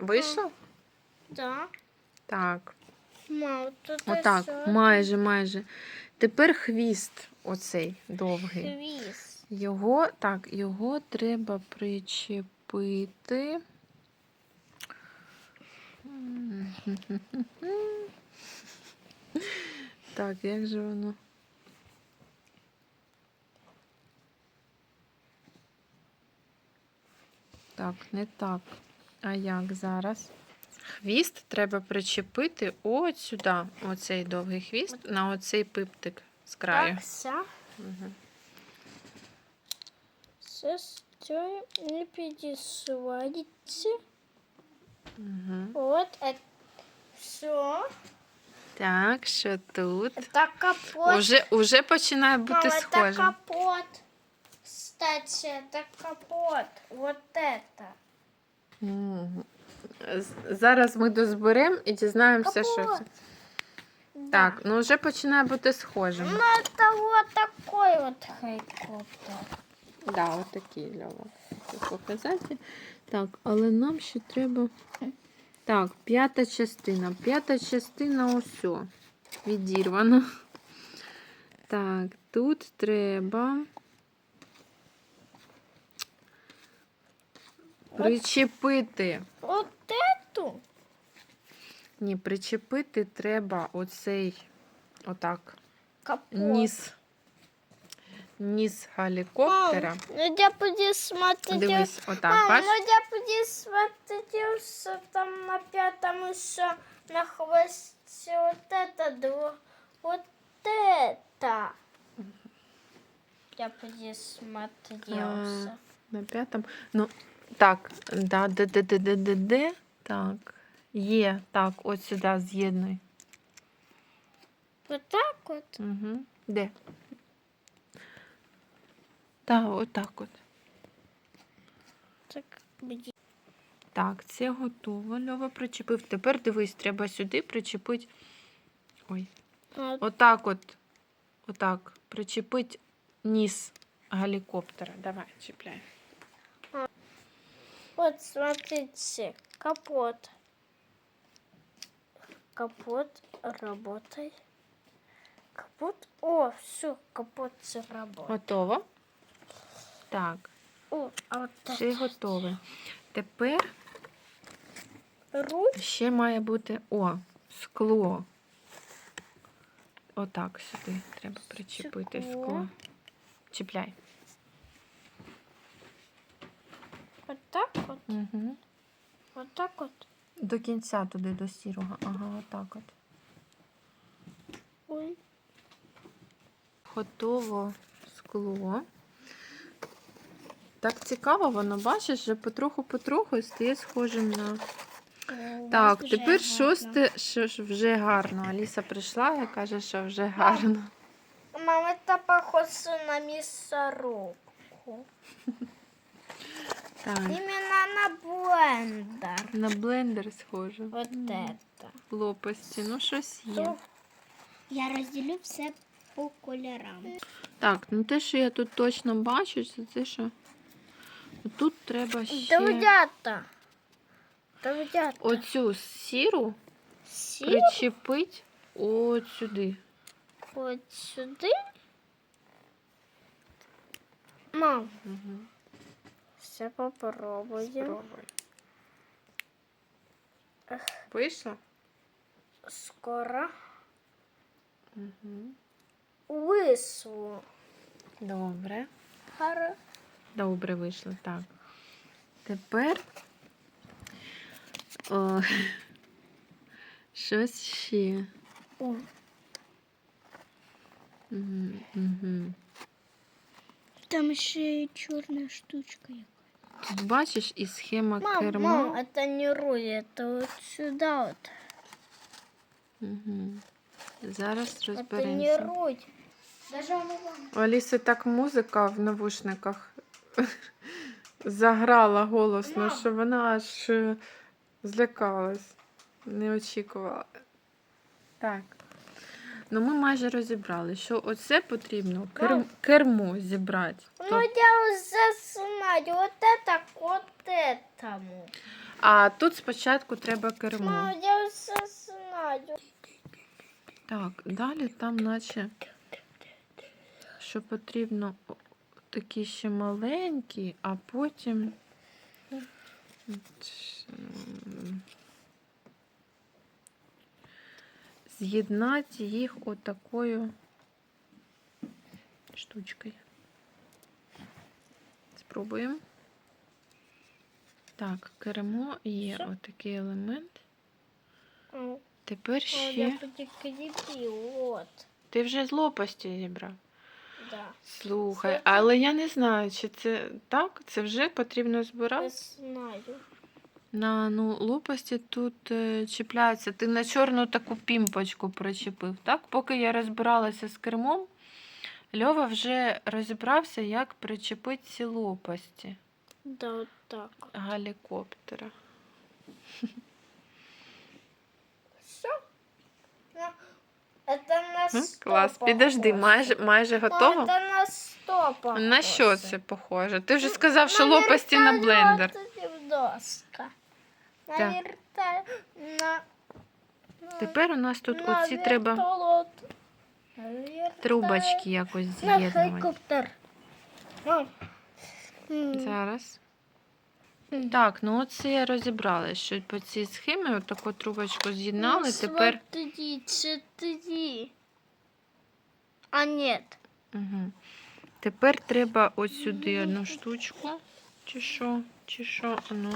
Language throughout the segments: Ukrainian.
Вийшло? Да. Так. Мам, тут Отак, майже, майже. Тепер хвіст оцей довгий. хвіст. Його, так, його треба причепити. Так, як же воно? Так, не так. А як зараз? Хвіст треба причепити от сюди, оцей довгий хвіст, на оцей пиптик з краю. Так, все. Угу. Все строим не пересводите. Угу. Вот это все. Так, що тут? Это капот. Уже, уже починає бути Мам, это схоже. капот. Кстати, это капот. Вот это. Зараз ми дозберемо і дізнаємося, що це. Так, ну вже починає бути схожим. Ну, это вот такой вот хеликоптер. Да, отакі Льова. Показати. Так, але нам ще треба. Так, п'ята частина. П'ята частина усьо. Відірвана. Так, тут треба. Причепити. Вот эту. Ні, причепити треба оцей отак. Капот. Ніс. Ніс гелікоптера. Мам, ну я буду смотреть. Дивись, отак, Мам, бачиш? ну я буду смотреть, что там на пятом еще на хвосте вот это, дво- вот это. Я буду смотреться. На п'ятому. Ну, так, да, де, де, де, де, де, де. Так. Є. Так, от сюди з'єднуй. Вот так вот. Угу. Де? Так, отак от. Так, где? Так, це готово. Льова причепив. Тепер дивись, треба сюди причепити. Ой. Отак от. Отак. Причепить ніс гелікоптера. Давай, чіпляй. Вот, смотрите, капот. Капот, работай. Капот. О, все, капот заработал. Готово? Так, О, а вот ще готове. Тепер руль. ще має бути о, скло. Отак сюди треба причепити Скло. скло. Чіпляй. Вот так вот. Угу. Вот так вот. До кінця туди, до сірого. Ага, отак от. Ой. Готово скло. Так цікаво, воно бачиш, вже потроху-потроху стає схожим на. Так, тепер шосте, що ж вже гарно. Аліса прийшла і каже, що вже гарно. Мам, это похоже на мясорубку. Так, Именно на блендер. на блендер схоже. Вот это. Лопасті, ну щось є. Я розділю все по кольорам. Так, ну те, що я тут точно бачу, це те, що тут треба ще Довдята. Довдята. оцю сіру Сі причепить от сюди. от сюди. Мам, Угу. Все попробуємо. Спробуй. Вийшло? Скоро Угу. висло. Добре. Гарно. Добре вийшло, так. Тепер о, щось ще. О, Угу. Угу. там ще чорна штучка. Тут бачиш і схема Мам, керма. мам, это не руль, это вот сюда вот. Угу. Зараз Это не розберемося. руль. Даже он У Аліси так музика в навушниках заграла голосно, Мам. що вона аж е, злякалась, не очікувала. Так. Ну, ми майже розібрали, що оце потрібно кер... Мам. кермо зібрати. Ну, я уже знаю, это к вот этому. А тут спочатку треба кермо. Мам, я все знаю. Так, далі там, наче, що потрібно такі ще маленькі, а потім. З'єднати їх отакою штучкою. Спробуємо. Так, кермо є Що? отакий елемент. Тепер я ще. прикрепил, вот. Ти вже з лопасті зібрав. Да. Слухай, але я не знаю, чи це так, це вже потрібно Я збирати. знаю. На ну, лопасті тут е, чіпляється. Ти на чорну таку пімпочку причепив. Так? Поки я розбиралася з кермом, Льова вже розібрався, як причепити ці лопасті Да, так. гелікоптера. Все? Это на Клас, підожди, майже, майже готово. Это на сто похоже. На що це похоже? Ти вже Ну, сказав, що лопасті на блендер. доска. Так. На... Тепер у нас тут на оці треба вертолот. Трубочки якось На з'єднувати. гелікоптер. Мам. М. Зараз. Так, ну оце розібрали, що по цій схемі отаку трубочку з'єднали. Ну, Тепер. Смотри, четыре. А нет. Угу. Тепер треба ось сюди одну штучку. Чи що? Чи що? Ну.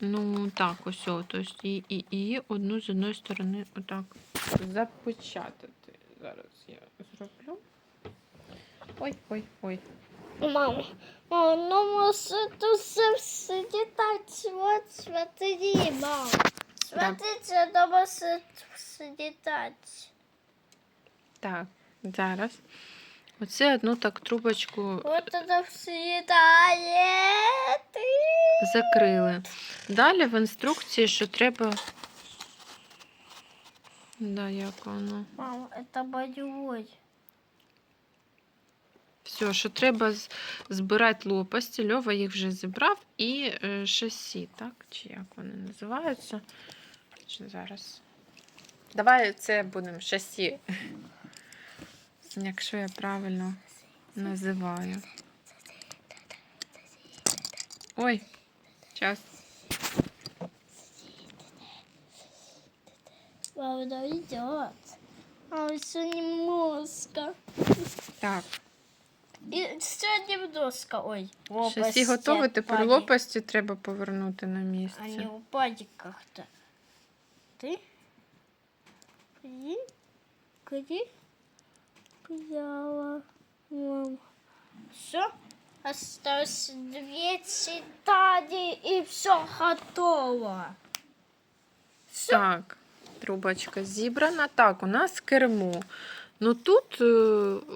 Ну, так, ось. о, Тобто і, і, і одну з одної сторони отак запечатати. Зараз я зроблю. Ой, ой, ой. Мама, мама, ну может тут все, все летать. Вот, смотри, мам. Смотрите, все летать. Так, зараз. Оце одну так трубочку это все летает. закрили. Далі в інструкції, що треба. Да, як воно. Мама, это боевой. Все, що треба збирати лопасті. Льова їх вже зібрав і е, шасі, так? Чи як вони називаються? Чи зараз. Давай це будемо шасі. Якщо я правильно називаю. Ой, час. Правда, идет. А еще немножко. Так, И все немножко. Ой, лопасти готові, тепер лопасті треба повернути на місце. упали как-то. Ты? Ты? Где? Взяла. Мам. Все? Осталось две детали и все готово. Так, трубочка зібрана. Так, у нас кермо. Ну тут, е,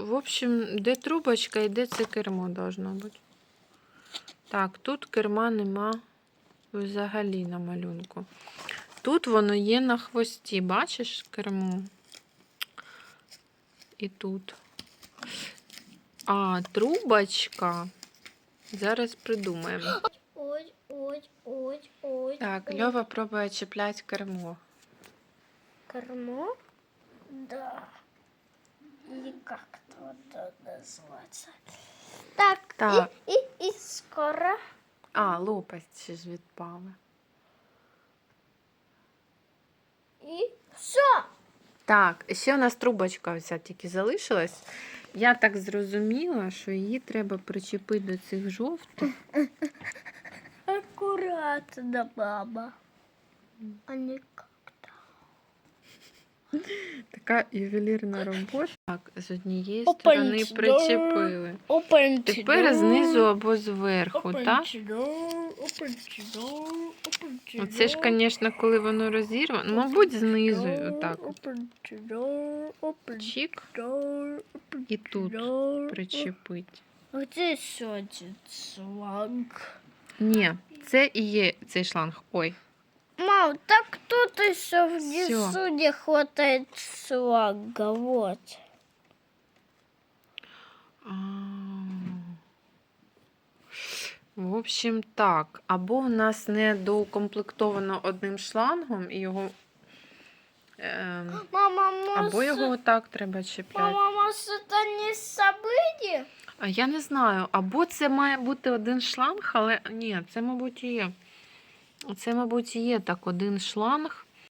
в общем, де трубочка і де це кермо должно бути. Так, тут керма нема взагалі на малюнку. Тут воно є на хвості, бачиш кермо? І тут. А, трубочка. Зараз придумаємо. Ой, ой, ой, ой. Так, ой. Льова пробує чіпляти кермо. Кормо? Да. И как-то вот это называется. Так, Так. И, и, и скоро. А, лопасті ж відпали. И все. Так, ще у нас трубочка вся тільки залишилась. Я так зрозуміла, що її треба причепити до цих жовтих. Аккуратно, мама. А не как-то. Така ювелірна робота. Так, з однієї сторони причепили. Тепер знизу або зверху, так? Оце ж, звісно, коли воно розірвано. Мабуть, знизу отак. от. Чік і тут причепить. Еще один шланг? Ні, це і є цей шланг. Ой, Мам, так тут еще внизу не хватает шланга, вот. А. В общем, так. Або в нас не доукомплектовано одним шлангом, і його. Е, Мама, або його отак треба чіпляти. Мама, может, это не событие? А я не знаю, або це має бути один шланг, але ні, це, мабуть, є. Це, мабуть, є так один шланг.